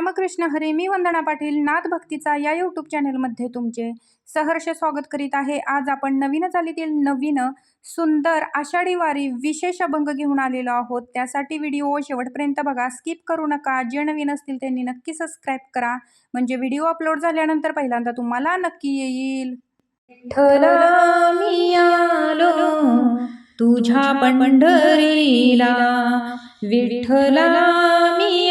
रामकृष्ण हरी मी वंदना पाटील नाथ भक्तीचा या यूट्यूब चॅनलमध्ये तुमचे सहर्ष स्वागत करीत आहे. आज आपण नवीन चालीतील नवीन सुंदर आषाढी वारी विशेष अभंग घेऊन आलेलो आहोत. त्यासाठी व्हिडिओ शेवटपर्यंत बघा. स्किप करू नका. जे नवीन असतील त्यांनी नक्की सबस्क्राईब करा. म्हणजे व्हिडिओ अपलोड झाल्यानंतर पहिल्यांदा तुम्हाला नक्की येईल. विठ्ठला मी तुझ्या पंढरीला. विठ्ठला मी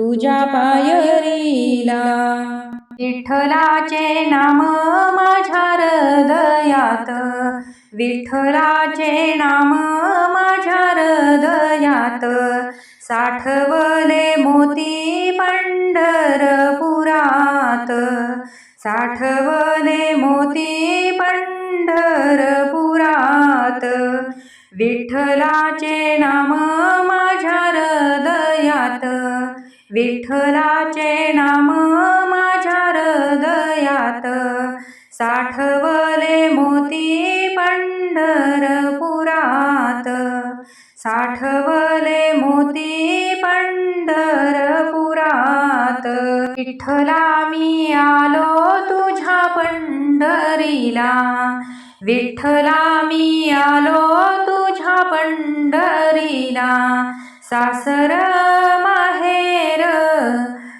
तुझ्या पायरीला. विठ्ठलाचे नाम माझ्या हृदयात. विठ्ठलाचे नाम माझ्या हृदयात. साठवले मोती पंढरपुरात. साठवले मोती पंढरपुरात. विठ्ठलाचे नाम माझ्या विठ्ठलाचे नाम माझ्या हृदयात. साठवले मोती पंढरपुरात. साठवले मोती पंढरपुरात. विठ्ठला मी आलो तुझ्या पंढरीला. विठ्ठला मी आलो तुझ्या पंढरीला. सासर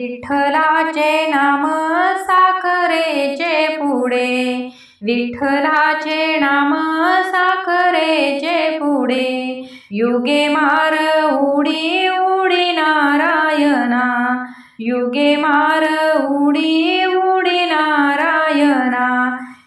विठ्ठलाचे नाम साखरेचे पुढे. विठ्ठलाचे नाम साखरेचे पुढे. युगे मार उडी उडी नारायणा. युगे मार उडी उडी नारायणा.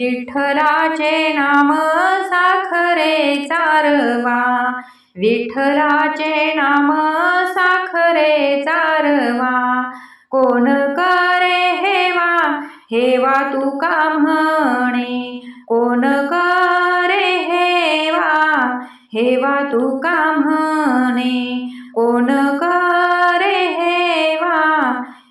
विठ्ठलाचे नाम साखरे चारवा. विठ्ठलाचे नाम साखरे चारवा. कोण करे हेवा? हेवा तुका म्हणे? कोण करे हेवा? हेवा तुका म्हणे? कोण करे हेवा?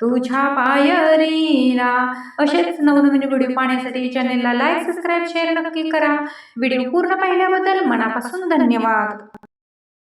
तुझ्या पायरीला असेच नवनवीन व्हिडिओ पाहण्यासाठी चॅनेलला लाईक सबस्क्राईब शेअर नक्की करा. व्हिडिओ पूर्ण पाहिल्याबद्दल मनापासून धन्यवाद.